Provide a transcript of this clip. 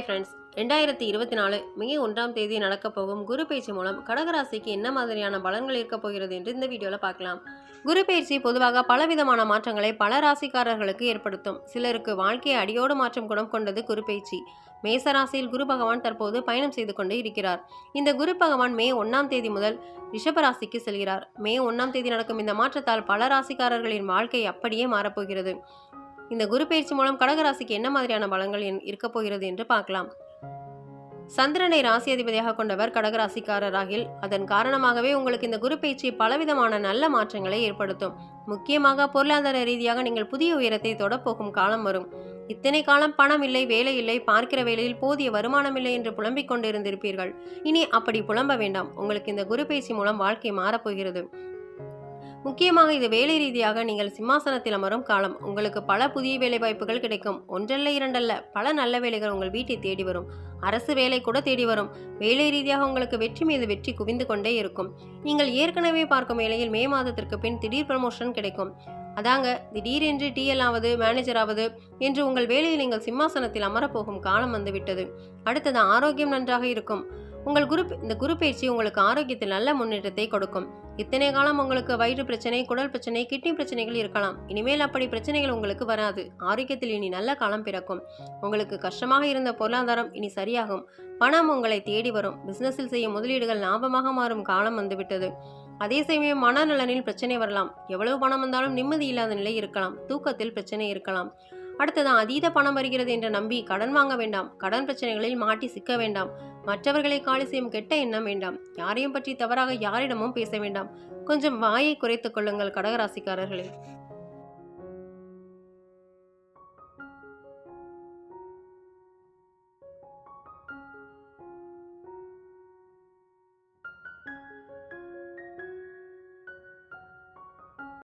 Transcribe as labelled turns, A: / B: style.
A: Hi friends ரெண்டாயிரத்தி இருபத்தி நாலு மே ஒன்றாம் தேதி நடக்கப் போகும் குரு பயிற்சி மூலம் கடகராசிக்கு என்ன மாதிரியான பலன்கள் இருக்கப் போகிறது என்று இந்த வீடியோவில் பார்க்கலாம். குரு பயிற்சி பொதுவாக பலவிதமான மாற்றங்களை பல ராசிக்காரர்களுக்கு ஏற்படுத்தும். சிலருக்கு வாழ்க்கையை அடியோடு மாற்றம் குணம் கொண்டது குரு பயிற்சி. மேசராசியில் குரு பகவான் தற்போது பயணம் செய்து கொண்டு இருக்கிறார். இந்த குரு பகவான் மே ஒன்றாம் தேதி முதல் ரிஷபராசிக்கு செல்கிறார். மே ஒன்றாம் தேதி நடக்கும் இந்த மாற்றத்தால் பல ராசிக்காரர்களின் வாழ்க்கை அப்படியே மாறப்போகிறது இந்த குரு பயிற்சி மூலம் கடகராசிக்கு என்ன மாதிரியான பலங்கள் இருக்க இருக்கப் போகிறது என்று பார்க்கலாம். சந்திரனை ராசி அதிபதியாக கொண்டவர் கடகராசிக்காரராகில் அதன் காரணமாகவே உங்களுக்கு இந்த குரு பயிற்சி பலவிதமான நல்ல மாற்றங்களை ஏற்படுத்தும். முக்கியமாக பொருளாதார ரீதியாக நீங்கள் புதிய உயரத்தை தொடப்போகும் காலம் வரும். இத்தனை காலம் பணம் இல்லை வேலை இல்லை பார்க்கிற வேலையில் போதிய வருமானம் இல்லை என்று புலம்பிக் கொண்டிருந்திருப்பீர்கள். இனி அப்படி புலம்ப வேண்டாம். உங்களுக்கு இந்த குரு பயிற்சி மூலம் வாழ்க்கை மாறப்போகிறது முக்கியமாக இது வேலை ரீதியாக நீங்கள் சிம்மாசனத்தில் அமரும் காலம். உங்களுக்கு பல புதிய வேலை வாய்ப்புகள் கிடைக்கும். ஒன்றல்ல இரண்டல்ல பல நல்ல வேலைகள் உங்கள் வீட்டை தேடி வரும். அரசு வேலை கூட தேடி வரும். வேலை ரீதியாக உங்களுக்கு வெற்றி மீது வெற்றி குவிந்து கொண்டே இருக்கும். நீங்கள் ஏற்கனவே பார்க்கும் வேலையில் மே மாதத்திற்கு பின் திடீர் ப்ரமோஷன் கிடைக்கும். அதாங்க திடீரென்று டிஎல் ஆவது மேனேஜர் ஆவது என்று உங்கள் வேலையில் நீங்கள் சிம்மாசனத்தில் அமரப்போகும் காலம் வந்துவிட்டது. அடுத்தது ஆரோக்கியம் நன்றாக இருக்கும். உங்கள் குரு இந்த குரு பயிற்சி உங்களுக்கு ஆரோக்கியத்தில் நல்ல முன்னேற்றத்தை கொடுக்கும். இத்தனை காலம் உங்களுக்கு வயிறு பிரச்சனை குடல் பிரச்சனை கிட்னி பிரச்சனைகள் இருக்கலாம். இனிமேல் அப்படி பிரச்சனைகள் உங்களுக்கு வராது. ஆரோக்கியத்தில் இனி நல்ல காலம் பிறக்கும். உங்களுக்கு கஷ்டமாக இருந்த பொருளாதாரம் இனி சரியாகும். பணம் உங்களை தேடி வரும். பிசினஸில் செய்யும் முதலீடுகள் லாபமாக மாறும் காலம் வந்துவிட்டது. அதே சமயம் மனநலனில் பிரச்சனை வரலாம். எவ்வளவு பணம் வந்தாலும் நிம்மதி இல்லாத நிலை இருக்கலாம். தூக்கத்தில் பிரச்சனை இருக்கலாம். அடுத்ததான் அதீத பணம் வருகிறது என்று நம்பி கடன் வாங்க வேண்டாம். கடன் பிரச்சனைகளில் மாட்டி சிக்க வேண்டாம். மற்றவர்களை காலி செய்யும் கெட்ட எண்ணம் வேண்டாம். யாரையும் பற்றி தவறாக யாரிடமும் பேச வேண்டாம். கொஞ்சம் வாயை குறைத்துக் கொள்ளுங்கள் கடகராசிக்காரர்களே.